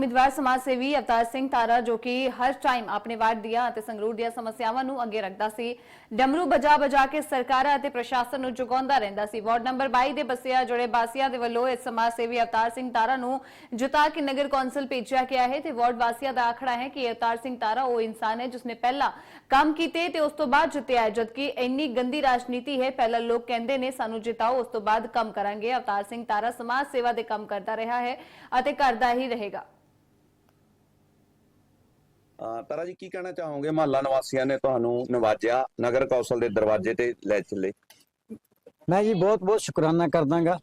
ਉਮੀਦਵਾਰ ਸਮਾਜ ਸੇਵੀ ਅਵਤਾਰ ਸਿੰਘ ਤਾਰਾ ਜੋ ਕਿ ਹਰ ਟਾਈਮ ਆਪਣੇ ਵਾਰਡ ਦੀਆਂ ਅਤੇ ਸੰਗਰੂਰ ਦੀਆਂ ਸਮੱਸਿਆਵਾਂ ਨੂੰ ਅੱਗੇ ਰੱਖਦਾ ਸੀ ਡਮਰੂ ਬਜਾ ਬਜਾ ਕੇ ਸਰਕਾਰਾਂ ਅਤੇ ਪ੍ਰਸ਼ਾਸਨ ਨੂੰ ਜੁਗਾਉਂਦਾ ਰਹਿੰਦਾ ਸੀ। ਵਾਰਡ ਨੰਬਰ 22 ਦੇ ਬਸਿਆ ਜੁੜੇ ਬਾਸੀਆਂ ਦੇ ਵੱਲੋਂ ਇਸ ਸਮਾਜ ਸੇਵੀ ਅਵਤਾਰ ਸਿੰਘ ਤਾਰਾ ਨੂੰ ਜਿਤਾ ਕੇ ਨਗਰ ਕੌਂਸਲ ਭੇਜਿਆ ਗਿਆ ਹੈ ਤੇ ਵਾਰਡ ਵਾਸੀਆਂ ਦਾ ਆਖੜਾ ਹੈ ਕਿ ਅਵਤਾਰ ਸਿੰਘ ਤਾਰਾ ਉਹ ਇਨਸਾਨ ਹੈ ਜਿਸਨੇ ਪਹਿਲਾਂ ਕੰਮ ਕੀਤੇ ਤੇ ਉਸ ਤੋਂ ਬਾਅਦ ਜਿੱਤਿਆ ਹੈ, ਜਦਕਿ ਇੰਨੀ ਗੰਦੀ ਰਾਜਨੀਤੀ ਹੈ ਪਹਿਲਾਂ ਲੋਕ ਕਹਿੰਦੇ ਨੇ ਸਾਨੂੰ ਜਿਤਾਓ ਉਸ ਤੋਂ ਬਾਅਦ ਕੰਮ ਕਰਾਂਗੇ। ਅਵਤਾਰ ਸਿੰਘ ਤਾਰਾ ਸਮਾਜ ਸੇਵਾ ਦੇ ਕੰਮ ਕਰਦਾ ਰਿਹਾ ਹੈ ਅਤੇ ਕਰਦਾ ਹੀ ਰਹੇਗਾ। ਤਾਰਾ ਜੀ, ਕੀ ਕਹਿਣਾ ਚਾਹੋਗੇ? ਮਹੱਲਾ ਨਿਵਾਸੀਆਂ ਨੇ ਤੁਹਾਨੂੰ ਨਵਾਜਿਆ ਨਗਰ ਕੌਂਸਲ ਦੇ ਦਰਵਾਜ਼ੇ ਤੇ ਲੈ ਚੱਲੇ। ਮੈਂ ਜੀ ਬਹੁਤ ਬਹੁਤ ਸ਼ੁਕਰਾਨਾ ਕਰਦਾਗਾ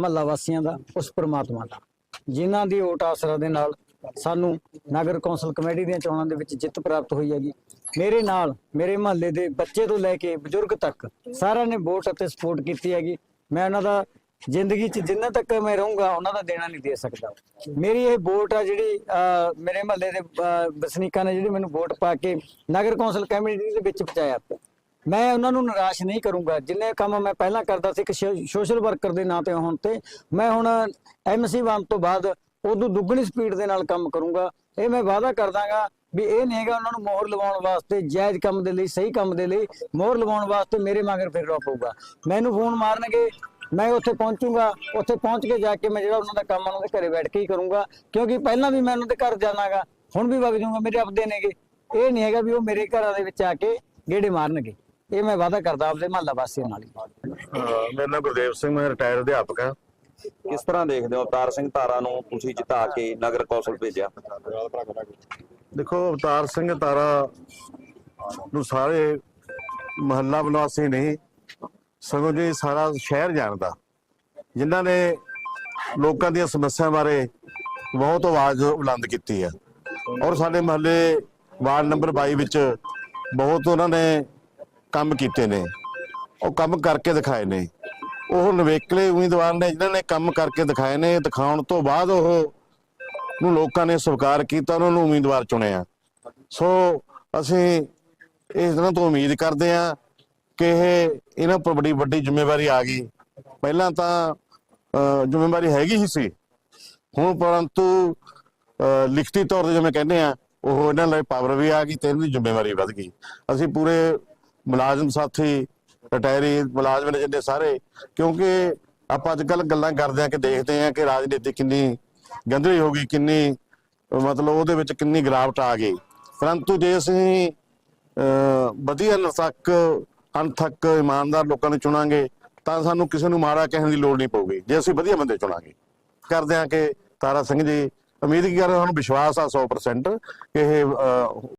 ਮਹੱਲਾ ਵਾਸੀਆਂ ਦਾ, ਉਸ ਪ੍ਰਮਾਤਮਾ ਦਾ, ਜਿਨ੍ਹਾਂ ਦੀ ਓਟ ਆਸਰਾ ਦੇ ਨਾਲ ਸਾਨੂੰ ਨਗਰ ਕੌਂਸਲ ਕਮੇਟੀ ਦੀਆਂ ਚੋਣਾਂ ਦੇ ਵਿੱਚ ਜਿੱਤ ਪ੍ਰਾਪਤ ਹੋਈ ਹੈਗੀ। ਮੇਰੇ ਨਾਲ, ਮੇਰੇ ਮਹੱਲੇ ਦੇ ਬੱਚੇ ਤੋਂ ਲੈ ਕੇ ਬਜ਼ੁਰਗ ਤੱਕ ਸਾਰਿਆਂ ਨੇ ਵੋਟ ਅਤੇ ਸਪੋਰਟ ਕੀਤੀ ਹੈਗੀ। ਮੈਂ ਉਹਨਾਂ ਦਾ ਜ਼ਿੰਦਗੀ 'ਚ ਜਿੰਨਾ ਤੱਕ ਮੈਂ ਰਹੂੰਗਾ ਉਹਨਾਂ ਦਾ ਦੇਣਾ ਨਹੀਂ ਦੇ ਸਕਦਾ। ਮੇਰੀ ਇਹ ਵੋਟ ਆ ਜਿਹੜੀ ਅਹ, ਮੇਰੇ ਮਹੱਲੇ ਦੇ ਅਹ, ਵਸਨੀਕਾਂ ਨੇ ਜਿਹੜੀ ਮੈਨੂੰ ਵੋਟ ਪਾ ਕੇ ਨਗਰ ਕੌਂਸਲ ਕਮੇਟੀ ਦੇ ਵਿੱਚ ਪਹੁੰਚਾਇਆ। ਮੈਂ ਉਹਨਾਂ ਨੂੰ ਨਿਰਾਸ਼ ਨਹੀਂ ਕਰੂੰਗਾ। ਜਿੰਨੇ ਕੰਮ ਮੈਂ ਪਹਿਲਾਂ ਕਰਦਾ ਸੀ ਇੱਕ ਸੋਸ਼ਲ ਵਰਕਰ ਦੇ ਨਾਂ ਤੇ ਹੋਣ ਤੇ ਮੈਂ ਹੁਣ ਐਮਸੀ ਬਣ ਤੋਂ ਬਾਅਦ ਉਦੋਂ ਦੁੱਗਣੀ ਸਪੀਡ ਦੇ ਨਾਲ ਕੰਮ ਕਰੂੰਗਾ। ਇਹ ਮੈਂ ਵਾਅਦਾ ਕਰਦਾਗਾ ਵੀ ਇਹ ਨਹੀਂ ਹੈਗਾ ਉਹਨਾਂ ਨੂੰ ਮੋਹਰ ਲਵਾਉਣ ਵਾਸਤੇ ਜਾਇਜ਼ ਕੰਮ ਦੇ ਲਈ ਸਹੀ ਕੰਮ ਦੇ ਲਈ ਮੋਹਰ ਲਵਾਉਣ ਵਾਸਤੇ ਮੇਰੇ ਮਗਰ ਫਿਰ ਰੋ ਪਊਗਾ ਮੈਨੂੰ ਫੋਨ ਮਾਰਨਗੇ ਮੈਂ ਉੱਥੇ ਪਹੁੰਚੂਗਾ ਉੱਥੇ ਪਹੁੰਚ ਕੇ ਜਾ ਕੇ ਮੈਂ ਜਿਹੜਾ ਉਹਨਾਂ ਦਾ ਕੰਮ ਉਹਨਾਂ ਦੇ ਘਰੇ ਬੈਠ ਕੇ ਹੀ ਕਰੂੰਗਾ ਕਿਉਂਕਿ ਪਹਿਲਾਂ ਵੀ ਮੈਂ ਉਹਨਾਂ ਦੇ ਘਰ ਜਾਣਾਗਾ ਹੁਣ ਵੀ ਵਗ ਜਾਊਂਗਾ ਮੇਰੇ ਆਪਦੇ ਨੇਗੇ। ਇਹ ਨਹੀਂ ਹੈਗਾ ਵੀ ਉਹ ਮੇਰੇ ਘਰਾਂ ਦੇ ਵਿੱਚ ਆ ਕੇ ਗੇੜੇ ਮਾਰਨਗੇ। ਇਹ ਮੈਂ ਵਾਅਦਾ ਕਰਦਾ ਆਪਦੇ ਮਹੱਲਾ ਵਾਸੀਆਂ ਨਾਲ ਮੇਰਾ ਨਾਮ ਗੁਰਦੇਵ ਸਿੰਘ ਮੈਂ ਰਿਟਾਇਰ ਅਧਿਆਪਕ ਹਾਂ। ਕਿਸ ਤਰ੍ਹਾਂ ਦੇਖਦੇ ਹੋ ਅਵਤਾਰ ਸਿੰਘ ਤਾਰਾ ਨੂੰ ਤੁਸੀਂ ਜਿਤਾ ਕੇ ਨਗਰ ਕੌਂਸਲ ਭੇਜਿਆ? ਦੇਖੋ ਅਵਤਾਰ ਸਿੰਘ ਤਾਰਾ ਨੂੰ ਸਾਰੇ ਮਹੱਲਾ ਨਿਵਾਸੀ ਨਹੀਂ ਸਗੋਂ ਜੀ ਸਾਰਾ ਸ਼ਹਿਰ ਜਾਣਦਾ, ਜਿਨ੍ਹਾਂ ਨੇ ਲੋਕਾਂ ਦੀਆਂ ਸਮੱਸਿਆ ਬਾਰੇ ਬਹੁਤ ਆਵਾਜ਼ ਬੁਲੰਦ ਕੀਤੀ ਹੈ। ਔਰ ਸਾਡੇ ਮਹੱਲੇ ਵਾਰਡ ਨੰਬਰ 22 ਵਿੱਚ ਬਹੁਤ ਉਹਨਾਂ ਨੇ ਕੰਮ ਕੀਤੇ ਨੇ। ਉਹ ਕੰਮ ਕਰਕੇ ਦਿਖਾਏ ਨੇ। ਉਹ ਨਵੇਕਲੇ ਉਮੀਦਵਾਰ ਨੇ, ਜਿਨ੍ਹਾਂ ਨੇ ਕੰਮ ਕਰਕੇ ਦਿਖਾਏ ਨੇ। ਦਿਖਾਉਣ ਤੋਂ ਬਾਅਦ ਉਹ ਨੂੰ ਲੋਕਾਂ ਨੇ ਸਵੀਕਾਰ ਕੀਤਾ, ਉਹਨਾਂ ਨੂੰ ਉਮੀਦਵਾਰ ਚੁਣਿਆ। ਸੋ ਅਸੀਂ ਇਸ ਤਰ੍ਹਾਂ ਤੋਂ ਉਮੀਦ ਕਰਦੇ ਹਾਂ ਕਿ ਇਹ, ਇਹਨਾਂ ਉੱਪਰ ਬੜੀ ਵੱਡੀ ਜ਼ਿੰਮੇਵਾਰੀ ਆ ਗਈ। ਪਹਿਲਾਂ ਤਾਂ ਜ਼ਿੰਮੇਵਾਰੀ ਹੈਗੀ ਹੀ ਸੀ। ਹੁਣ ਪਰੰਤੂ ਲਿਖਤੀ ਤੌਰ ਤੇ ਜਿਵੇਂ ਕਹਿੰਦੇ ਆ, ਉਹ ਇਹਨਾਂ ਲਈ ਪਾਵਰ ਵੀ ਆ ਗਈ ਤੇ ਇਹਨਾਂ ਦੀ ਜ਼ਿੰਮੇਵਾਰੀ ਵੱਧ ਗਈ। ਅਸੀਂ ਪੂਰੇ ਮੁਲਾਜ਼ਮ ਸਾਥੀ ਰਿਟਾਇਰੀ ਮੁਲਾਜ਼ਮ ਨੇ ਜਿੰਨੇ ਸਾਰੇ, ਕਿਉਂਕਿ ਆਪਾਂ ਅੱਜ ਕੱਲ ਗੱਲਾਂ ਕਰਦੇ ਆ ਕਿ ਦੇਖਦੇ ਆ ਕਿ ਰਾਜਨੀਤੀ ਕਿੰਨੀ ਗੰਧਲੀ ਹੋ ਗਈ, ਕਿੰਨੀ, ਮਤਲਬ ਉਹਦੇ ਵਿੱਚ ਕਿੰਨੀ ਗਿਰਾਵਟ ਆ ਗਈ। ਪਰੰਤੂ ਜੇ ਅਸੀਂ, ਅਹ, ਵਧੀਆ ਨਸਕ ਅਣਥੱਕ ਇਮਾਨਦਾਰ ਲੋਕਾਂ ਨੂੰ ਚੁਣਾਂਗੇ ਤਾਂ ਸਾਨੂੰ ਕਿਸੇ ਨੂੰ ਮਾੜਾ ਕਹਿਣ ਦੀ ਲੋੜ ਨਹੀਂ ਪਊਗੀ। ਜੇ ਅਸੀਂ ਵਧੀਆ ਬੰਦੇ ਚੁਣਾਂਗੇ। ਕਰਦੇ ਆ ਕਿ ਤਾਰਾ ਸਿੰਘ ਜੀ ਉਮੀਦ ਕੀ ਕਰ ਸਾਨੂੰ ਵਿਸ਼ਵਾਸ ਆ 100% ਕਿ ਇਹ ਅਹ,